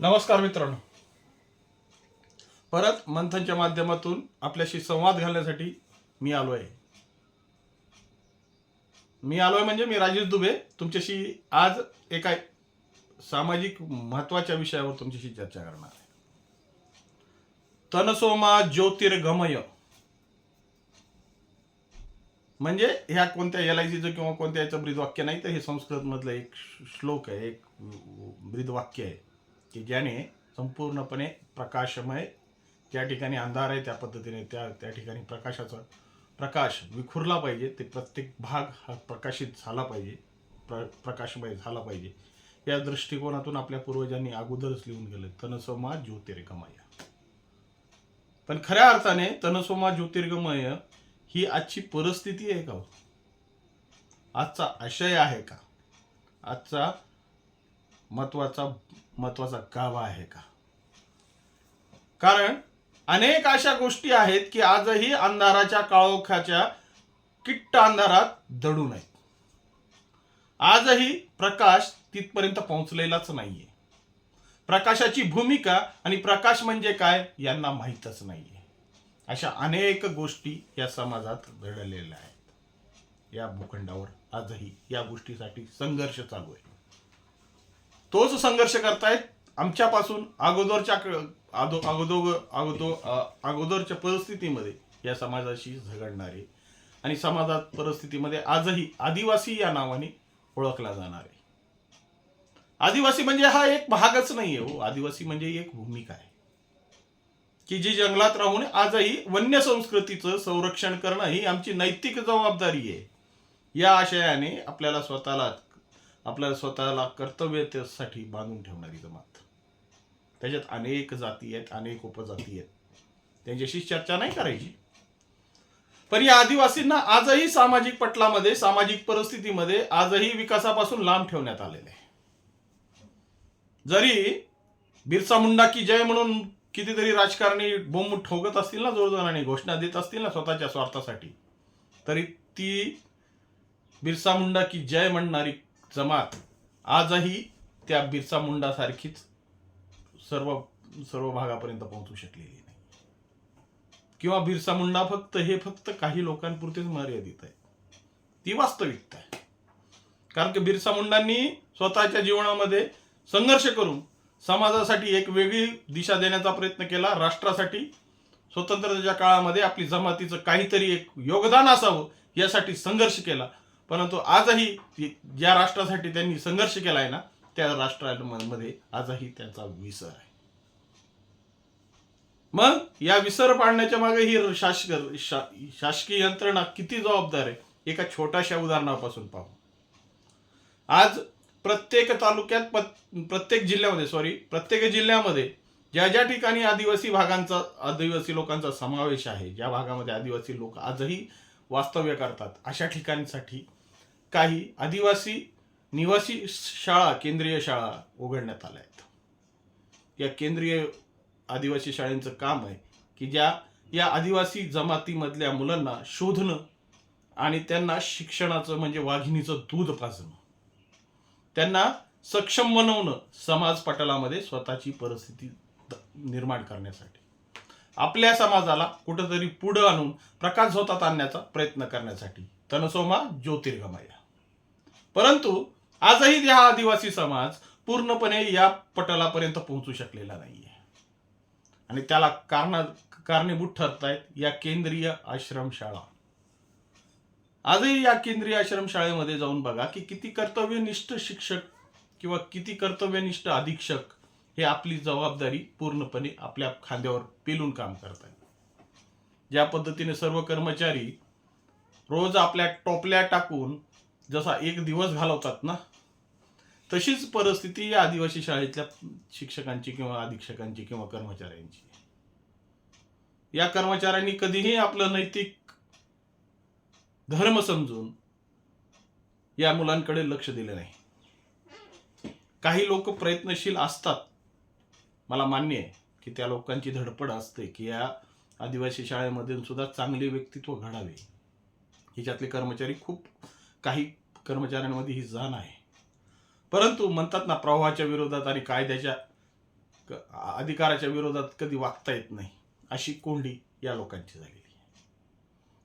नमस्कार मित्रांनो. परत मंथनच्या माध्यमातून आपल्याशी संवाद घालण्यासाठी मी आलो आहे मी आलो आहे म्हणजे मी राजेश दुबे. तुमच्याशी आज एका सामाजिक महत्त्वाच्या विषयावर तुमच्याशी चर्चा करणार आहे. तनसोमा ज्योतिर्गमय. म्हणजे ह्या कोणत्या एल आय सीचं किंवा कोणत्या याचं ब्रीदवाक्य नाही तर हे संस्कृतमधलं एक श्लोक आहे एक ब्रीदवाक्य आहे. की ज्याने संपूर्णपणे प्रकाशमय ज्या ठिकाणी अंधार आहे त्या पद्धतीने त्या त्या ठिकाणी प्रकाशाचा प्रकाश विखुरला पाहिजे ते प्रत्येक भाग हा प्रकाशित झाला पाहिजे प्र प्रकाशमय झाला पाहिजे. या दृष्टिकोनातून आपल्या पूर्वजांनी अगोदरच लिहून गेलं तनसोमा ज्योतिर्गमय. पण खऱ्या अर्थाने तनसोमा ज्योतिर्गमय ही आजची परिस्थिती आहे का हो? आजचा आशय आहे का? आजचा महत्त्वाचा महत्त्वाचा गाभा आहे का? कारण अनेक अशा गोष्टी आहेत की आजही अंधाराच्या काळोखाच्या किट्ट अंधारात दडू नयेत. आजही प्रकाश तिथपर्यंत पोहोचलेलाच नाहीये. प्रकाशाची भूमिका आणि प्रकाश म्हणजे काय यांना माहीतच नाहीये. अशा अनेक गोष्टी या समाजात घडलेल्या आहेत. या भूखंडावर आजही या गोष्टीसाठी संघर्ष चालू आहे. तोच संघर्ष करतायत आमच्यापासून अगोदरच्या आदो अगोदो अगोदरच्या परिस्थितीमध्ये या समाजाशी झगडणारे आणि समाजात परिस्थितीमध्ये आजही आदिवासी या नावाने ओळखला जाणार. आहे आदिवासी म्हणजे हा एक भागच नाही आहे हो. आदिवासी म्हणजे एक भूमिका आहे. की जी जंगलात राहून आजही वन्य संस्कृतीचं संरक्षण करणं ही आमची नैतिक जबाबदारी आहे. या आशयाने आपल्याला स्वतःला आपल्याला स्वतःला कर्तव्यतेसाठी बांधून ठेवणारी जमात. त्याच्यात अनेक जाती आहेत अनेक उपजाती आहेत. त्यांच्याशी चर्चा नाही करायची. पण या आदिवासींना आजही सामाजिक पटलामध्ये सामाजिक परिस्थितीमध्ये आजही विकासापासून लांब ठेवण्यात आलेले आहे. जरी बिरसा मुंडा की जय म्हणून कितीतरी राजकारणी बोंब ठोकत असतील ना जोरजोराने घोषणा देत असतील ना स्वतःच्या स्वार्थासाठी तरी ती बिरसा मुंडा की जय म्हणणारी जमात. आजही त्या बिरसा मुंडा सारखीच सर्व सर्व भागापर्यंत पोहोचू शकलेली नाही. किंवा बिरसा मुंडा फक्त हे फक्त काही लोकांपुरतेच मर्यादित आहे. ती वास्तविकता आहे. कारण की बिरसा मुंडांनी स्वतःच्या जीवनामध्ये संघर्ष करून समाजासाठी एक वेगळी दिशा देण्याचा प्रयत्न केला. राष्ट्रासाठी स्वतंत्रतेच्या काळामध्ये आपली जमातीचं काहीतरी एक योगदान असावं यासाठी संघर्ष केला. परंतु आजही ज्या राष्ट्रासाठी त्यांनी संघर्ष केला आहे ना त्या राष्ट्रांमध्ये आजही त्यांचा विसर आहे. मग या विसर पाडण्याच्या मागे ही शासक शा- शासकीय यंत्रणा किती जबाबदार आहे? एका छोट्याशा उदाहरणापासून पाहू. आज प्रत्येक तालुक्यात प्रत्येक जिल्ह्यामध्ये सॉरी प्रत्येक जिल्ह्यामध्ये ज्या ज्या ठिकाणी आदिवासी भागांचा आदिवासी लोकांचा समावेश आहे ज्या भागामध्ये आदिवासी लोक आजही वास्तव्य करतात अशा ठिकाणसाठी काही आदिवासी निवासी शाळा केंद्रीय शाळा उघडण्यात आल्या आहेत. या केंद्रीय आदिवासी शाळेचं काम आहे की ज्या या आदिवासी जमातीमधल्या मुलांना शोधणं आणि त्यांना शिक्षणाचं म्हणजे वाघिणीचं दूध पाजणं. त्यांना सक्षम बनवणं समाज पटलामध्ये स्वतःची परिस्थिती निर्माण करण्यासाठी. आपल्या समाजाला कुठंतरी पुढं आणून प्रकाश झोतात आणण्याचा प्रयत्न करण्यासाठी. तनसोमा ज्योतिर्गमय परंतु आजही हा आदिवासी समाज पूर्णपणे या पटलापर्यंत पोहोचू शकलेला नाहीये. आणि त्याला कारणा कारणीभूत ठरत आहेत या केंद्रीय आश्रमशाळा. आजही या केंद्रीय आश्रमशाळेमध्ये जाऊन बघा की किती कर्तव्यनिष्ठ शिक्षक किंवा किती कर्तव्यनिष्ठ अधीक्षक हे आपली जबाबदारी पूर्णपणे आपल्या खांद्यावर पेलून काम करत आहेत ज्या पद्धतीने सर्व कर्मचारी रोज आपल्या टोपल्या टाकून जसा एक दिवस घालवतात ना तशीच परिस्थिती या आदिवासी शाळेतल्या शिक्षकांची किंवा अधीक्षकांची किंवा कर्मचाऱ्यांची. या कर्मचाऱ्यांनी कधीही आपलं नैतिक धर्म समजून या मुलांकडे लक्ष दिले नाही. काही लोक प्रयत्नशील असतात. मला मान्य आहे की त्या लोकांची धडपड असते की या आदिवासी शाळेमधून सुद्धा चांगले व्यक्तित्व घडावे. ह्याच्यातले कर्मचारी खूप काही कर्मचाऱ्यांमध्ये ही जाण आहे. परंतु म्हणतात ना प्रवाहाच्या विरोधात आणि कायद्याच्या अधिकाराच्या विरोधात कधी वागता येत नाही अशी कोंडी या लोकांची झालेली आहे.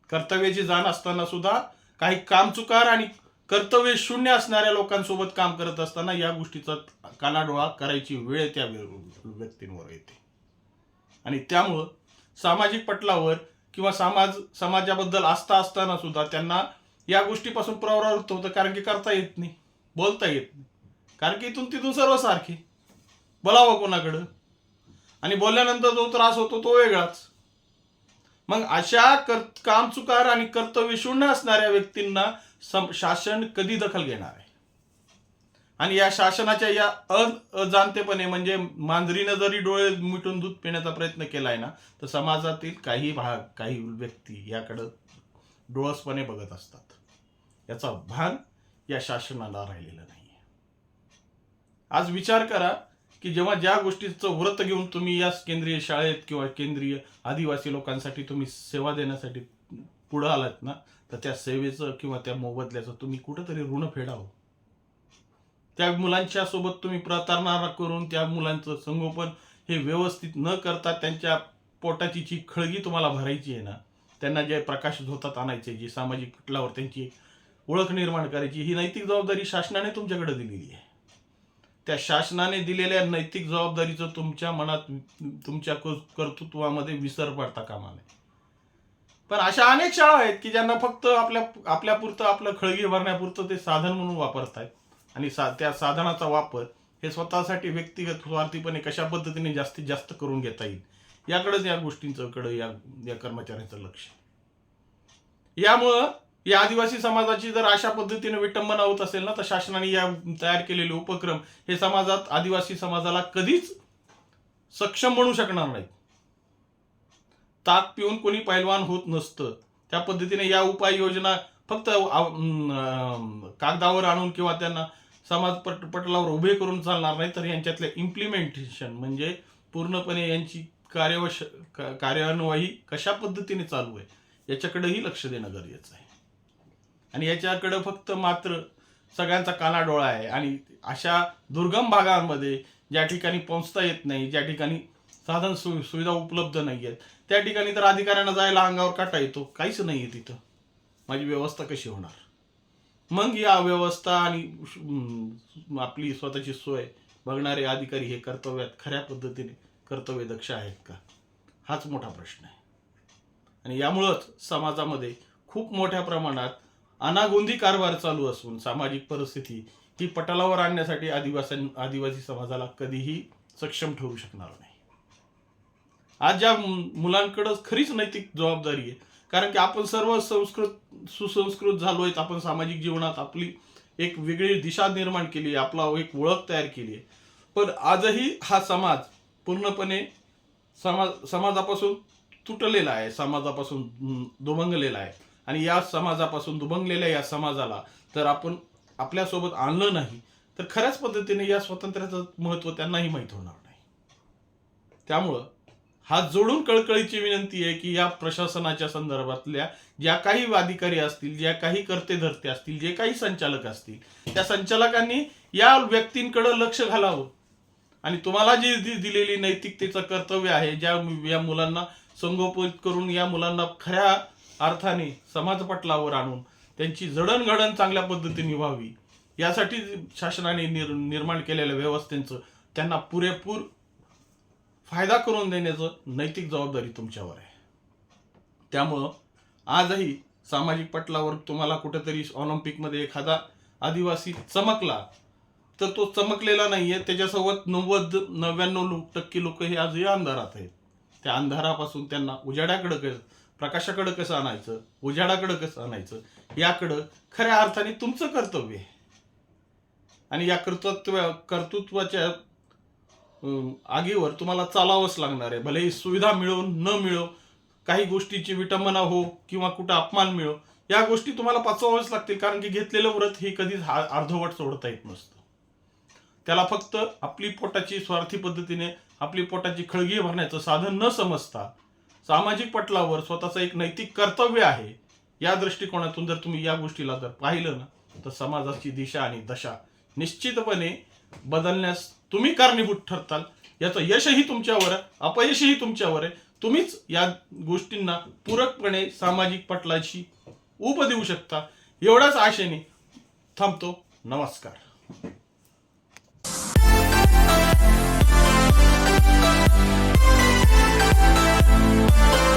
कर्तव्याची जाण असताना सुद्धा काही कामचुकार आणि कर्तव्य शून्य असणाऱ्या लोकांसोबत काम करत असताना या गोष्टीचा कानाडोळा करायची वेळ त्या व्यक्तींवर येते. आणि त्यामुळं सामाजिक पटलावर किंवा समाज समाजाबद्दल आस्था असताना सुद्धा त्यांना या गोष्टीपासून प्रवृत्त होतं कारण की करता येत नाही बोलता येत नाही. कारण की इथून तिथून सर्व सारखे बोलावं कोणाकडं? आणि बोलल्यानंतर जो त्रास होतो तो वेगळाच. मग अशा कर कामचुकार आणि कर्तव्य शून्य असणाऱ्या व्यक्तींना सम- शासन कधी दखल घेणार आहे? आणि या शासनाच्या या अजाणतेपणे म्हणजे मांजरीनं जरी डोळे मिटून दूध पिण्याचा प्रयत्न केलाय ना तर समाजातील काही भाग काही व्यक्ती याकडं डोळसपणे बघत असतात. याचा भान या शासनाला राहिलेलं नाही आज विचार करा की जेव्हा ज्या गोष्टीचं व्रत घेऊन तुम्ही या केंद्रीय शाळेत किंवा केंद्रीय आदिवासी लोकांसाठी तुम्ही सेवा देण्यासाठी पुढं आलात ना तर त्या सेवेचं किंवा त्या मोबदल्याचं तुम्ही कुठंतरी ऋण फेडावं. त्या मुलांच्या सोबत तुम्ही प्रतारणा करून त्या मुलांचं संगोपन हे व्यवस्थित न करता त्यांच्या पोटाची जी खळगी तुम्हाला भरायची आहे ना त्यांना जे प्रकाश धोतात आणायचे जे सामाजिक पटलावर त्यांची ओळख निर्माण करायची. ही नैतिक जबाबदारी शासनाने तुमच्याकडे दिलेली आहे. त्या शासनाने दिलेल्या नैतिक जबाबदारीचं तुमच्या मनात तुमच्या कर्तृत्वामध्ये विसर पडता कामा नये. पण अशा अनेक शाळा आहेत की ज्यांना फक्त आपल्या आपल्यापुरतं आपलं खळगी भरण्यापुरतं ते साधन म्हणून वापरतायत. आणि सा त्या साधनाचा वापर हे स्वतःसाठी व्यक्तिगत स्वार्थीपणे कशा पद्धतीने जास्तीत जास्त करून घेता येईल याकडेच या गोष्टींचं कडे या या कर्मचाऱ्यांचं लक्ष यामुळं या आदिवासी समाजाची जर अशा पद्धतीने विटंबना होत असेल ना तर शासनाने या तयार केलेले उपक्रम हे समाजात आदिवासी समाजाला कधीच सक्षम बनू शकणार नाहीत. ताक पिऊन कोणी पैलवान होत नसतं. त्या पद्धतीने या उपाययोजना फक्त कागदावर आणून किंवा त्यांना समाज पट पटलावर उभे करून चालणार नाही तर यांच्यातले इम्प्लिमेंटेशन म्हणजे पूर्णपणे यांची कार्यवश कार्यान्वयी कशा पद्धतीने चालू आहे याच्याकडेही लक्ष देणं गरजेचं आहे. आणि याच्याकडं फक्त मात्र सगळ्यांचा कानाडोळा आहे. आणि अशा दुर्गम भागांमध्ये ज्या ठिकाणी पोहोचता येत नाही ज्या ठिकाणी साधन सु सुविधा उपलब्ध नाही आहेत त्या ठिकाणी तर अधिकाऱ्यांना जायला अंगावर काटा येतो. काहीच नाही आहे तिथं. माझी व्यवस्था कशी होणार? मग या व्यवस्था आणि आपली स्वतःची सोय बघणारे अधिकारी हे कर्तव्यात खऱ्या पद्धतीने कर्तव्य दक्ष आहेत का? हाच मोठा प्रश्न आहे. आणि यामुळंच समाजामध्ये खूप मोठ्या प्रमाणात अनागोंदी कारभार चालू असून सामाजिक परिस्थिती ही पटलावर आणण्यासाठी आदिवासी आदिवासी समाजाला कधीही सक्षम ठरू शकणार नाही. आज ज्या मुलांकडं खरीच नैतिक जबाबदारी आहे कारण की आपण सर्व संस्कृत सुसंस्कृत झालो आहेत आपण सामाजिक जीवनात आपली एक वेगळी दिशा निर्माण केली आहे आपला एक ओळख तयार केली आहे. पण आजही हा समाज पूर्णपणे समाज समाजापासून तुटलेला आहे समाजापासून दुमंगलेला आहे. आणि या समाजापासून दुभंगलेल्या या समाजाला तर आपण आपल्यासोबत आणलं नाही तर खऱ्याच पद्धतीने या स्वातंत्र्याचं महत्त्व त्यांनाही माहीत होणार नाही. त्यामुळं हात जोडून कळकळीची विनंती आहे की या प्रशासनाच्या संदर्भातल्या ज्या काही अधिकारी असतील ज्या काही कर्ते धरते असतील जे काही संचालक असतील त्या संचालकांनी या व्यक्तींकडे लक्ष घालावं. आणि तुम्हाला जी जी दिलेली नैतिकतेचं कर्तव्य आहे ज्या या मुलांना संगोपित करून या मुलांना खऱ्या अर्थाने समाजपटलावर आणून त्यांची जडणघडण चांगल्या पद्धतीने व्हावी. यासाठी शासनाने निर निर्माण केलेल्या व्यवस्थेचं त्यांना पुरेपूर फायदा करून देण्याचं नैतिक जबाबदारी तुमच्यावर आहे. त्यामुळं आजही सामाजिक पटलावर तुम्हाला कुठेतरी ऑलिम्पिकमध्ये एखादा आदिवासी चमकला तर तो चमकलेला नाहीये. त्याच्यासोबत नव्वद नव्याण्णव लोक टक्के लोक हे आजही अंधारात आहेत. त्या अंधारापासून त्यांना उजाड्याकडं प्रकाशाकडं कसं आणायचं? उजाडाकडं कसं आणायचं? याकडं खऱ्या अर्थाने तुमचं कर्तव्य आहे. आणि या कर्तृत्व कर्तृत्वाच्या आगीवर तुम्हाला चालावंच लागणार आहे. भले ही सुविधा मिळो न मिळो काही गोष्टीची विटंबना हो किंवा कुठं अपमान मिळो या गोष्टी तुम्हाला पाचवाव्याच लागतील. कारण की घेतलेलं व्रत हे कधीच हा- अर्धवट सोडता येत नसतं. त्याला फक्त आपली पोटाची स्वार्थी पद्धतीने आपली पोटाची खळगी भरण्याचं साधन न समजता सामाजिक पटलावर स्वतःचं एक नैतिक कर्तव्य आहे या दृष्टिकोनातून जर तुम्ही या गोष्टीला जर पाहिलं ना तर समाजाची दिशा आणि दशा निश्चितपणे बदलण्यास तुम्ही कारणीभूत ठरताल. याचं यशही तुमच्यावर अपयशही तुमच्यावर आहे. तुम्हीच या गोष्टींना पूरकपणे सामाजिक पटलाची उप देऊ शकता. एवढाच आशेने थांबतो. नमस्कार. Bye.